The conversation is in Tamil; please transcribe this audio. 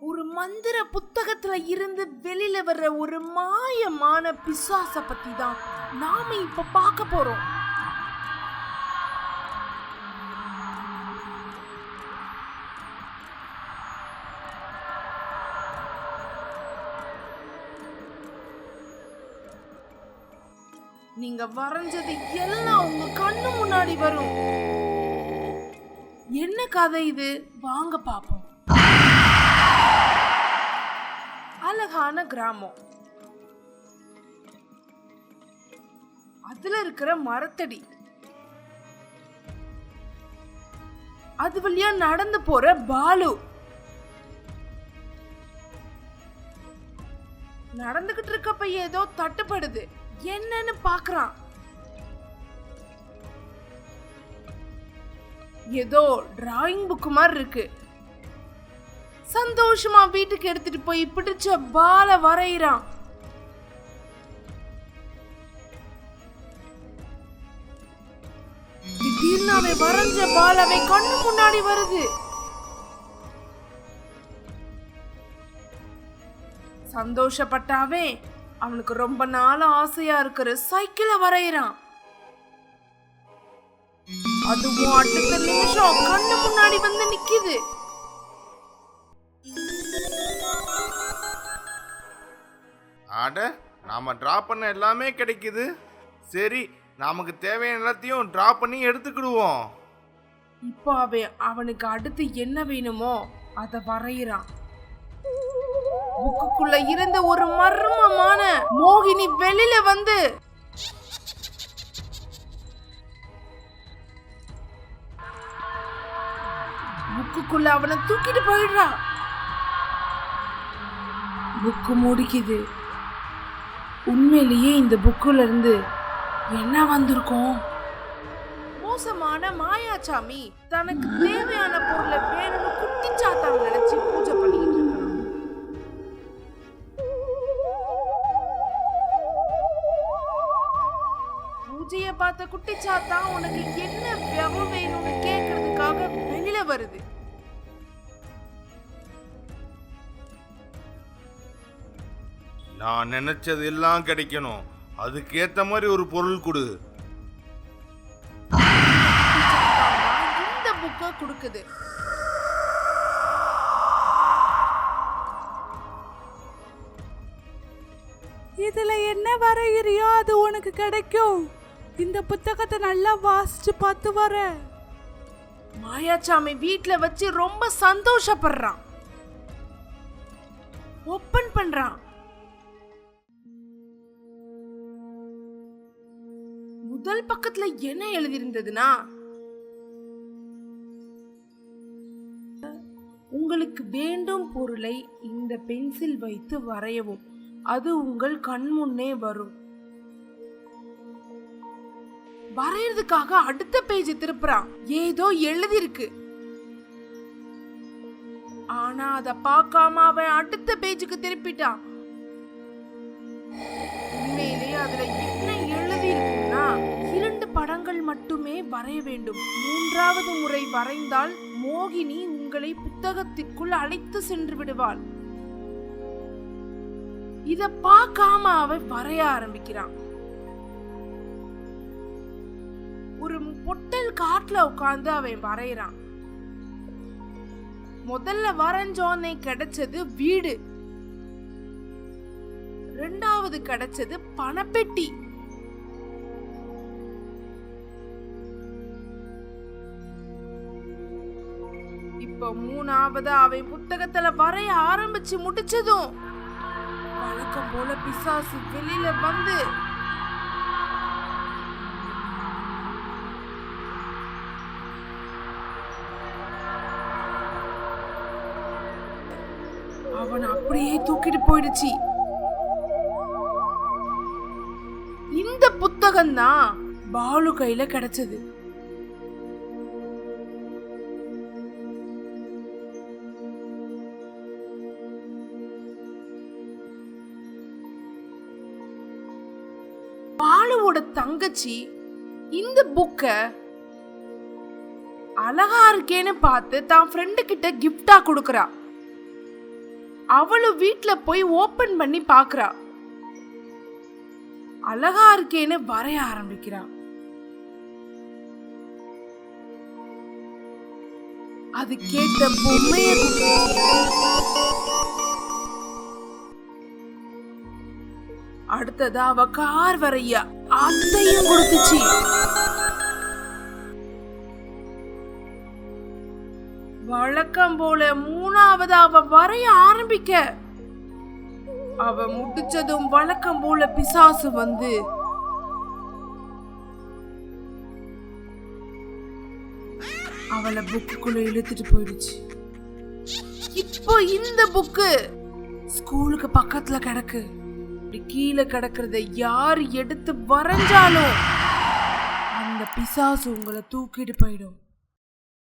ஒரு மந்திர புத்தகத்துல இருந்து வெளியில வர்ற ஒரு மாயமான பிசாச பத்தி தான் நாம இப்ப பார்க்க போறோம். நீங்க வரைஞ்சது எல்லாம் உங்க கண்ணு முன்னாடி வரும். என்ன கதை இது? வாங்க பாப்போம். அழகான கிராமம். அதுல இருக்கிற மரத்தடி. அது வழியா நடந்து போற பாலு. நடந்துகிட்டு இருக்கப்ப ஏதோ தட்டுப்படுது. என்னன்னு பாக்குறான். ஏதோ டிராயிங் புக் மாதிரி இருக்கு. சந்தோஷமா வீட்டுக்கு எடுத்துட்டு போய் பிடிச்ச பால வரைகிறான் திடீர்னு அவன் வரைஞ்ச பால் அவன் கண்ணு முன்னாடி வருது. சந்தோஷப்பட்டாவே அவனுக்கு ரொம்ப நாள் ஆசையா இருக்கிற சைக்கிளை வரைகிறான் அதுவும் அடுத்த நிமிஷம் கண்ணு முன்னாடி வந்து நிக்குது. அட நாம ட்ரா பண்ண எல்லாமே கிடைக்குது. சரி நமக்கு தேவையான எல்லாத்தையும் ட்ரா பண்ணி எடுத்துக்கிடுவோம். இப்போ அவன் அவனுக்கு அடுத்து என்ன வேணுமோ அதை வரைகிறான் புக்குக்குள்ள இருந்த ஒரு மர்மமான மோகினி வெளியில வந்து புக்குக்குள்ள அவனை தூக்கிட்டு போயிடுறா. புக்கு முடிக்குது. உண்மையிலேயே இந்த புக்குல இருந்து என்ன வந்திருக்கும்? மோசமான மாயாச்சாமி தனக்கு தேவையான பொருளை வேணும்னு குட்டிச்சாத்தான் நினைச்சு பூஜை பண்ணிக்கிட்டு இருக்கான் பூஜைய பார்த்த குட்டிச்சாத்தான் உனக்கு என்ன வியவு வேணும்னு கேட்கறதுக்காக வெளியில வருது. நான் நினைச்சது எல்லாம் கிடைக்கணும். அதுக்கேத்த மாதிரி ஒரு பொருள் கொடு. இந்த புக்கை கொடுக்குது. இதுல என்ன வரைகிறியோ அது உனக்கு கிடைக்கும். இந்த புத்தகத்தை நல்லா வாசிச்சு பார்த்து வர. மாயாச்சாமி வீட்ல வச்சு ரொம்ப சந்தோஷப்படுறான். ஓப்பன் பண்றான். முதல் பக்கத்துல என்ன எழுதியிருந்ததுன்னா உங்களுக்கு வேண்டும் பொருளை இந்த பென்சில் வைத்து வரையவும். அது உங்கள் கண் முன்னே வரும். வரையறதுக்காக அடுத்த பேஜ் திருப்புறான். ஏதோ எழுதிருக்கு ஆனா அத பார்க்காம அவன் அடுத்த பேஜுக்கு திருப்பிட்டான். உண்மையிலேயே அதுல மட்டுமே வரைய வேண்டும். மூன்றாவது முறை வரைந்தால் மோகினி உங்களை புத்தகத்திற்குள் அழைத்து சென்று விடுவாள். இத பார்க்காம அவன் வரைய ஆரம்பிக்கிறான். ஒரு பொட்டல் காட்டுல உட்கார்ந்து அவன் வரைகிறான். முதல்ல வரைஞ்சோன்னே கிடைச்சது வீடு. ரெண்டாவது கிடைச்சது பணப்பெட்டி. இப்ப மூணாவது அவன் புத்தகத்துல வரைய ஆரம்பிச்சு முடிச்சதும் வழக்கம் போல பிசாசு வெளியில வந்து அவன் அப்படியே தூக்கிட்டு போயிடுச்சு. இந்த புத்தகம் தான் பாலு கையில கிடைச்சது. பாலுவோட தங்கச்சி இந்த புக்க அழகா இருக்கேன்னு பார்த்து தான் ஃப்ரெண்டு கிட்ட கிஃப்டா கொடுக்கறா. அவளும் வீட்ல போய் ஓபன் பண்ணி பாக்குறா அழகா இருக்கேன்னு வரைய ஆரம்பிக்கிறா. அது கேட்ட பொம்மைய அடுத்ததா அவ கார் வரையா. அத்தையும் கொடுத்துச்சு. வழக்கம் போல மூணாவது அவ வரைய ஆரம்பிக்க. அவ முடிச்சதும் வழக்கம் போல பிசாசு வந்து அவளை புக்குக்குள்ள இழுத்துட்டு போயிடுச்சு. இப்போ இந்த புக்கு ஸ்கூலுக்கு பக்கத்துல கிடக்கு. இப்படி கீழே கிடக்கிறத யார் எடுத்து வரைஞ்சாலும் அந்த பிசாசு உங்களை தூக்கிட்டு போயிடும்.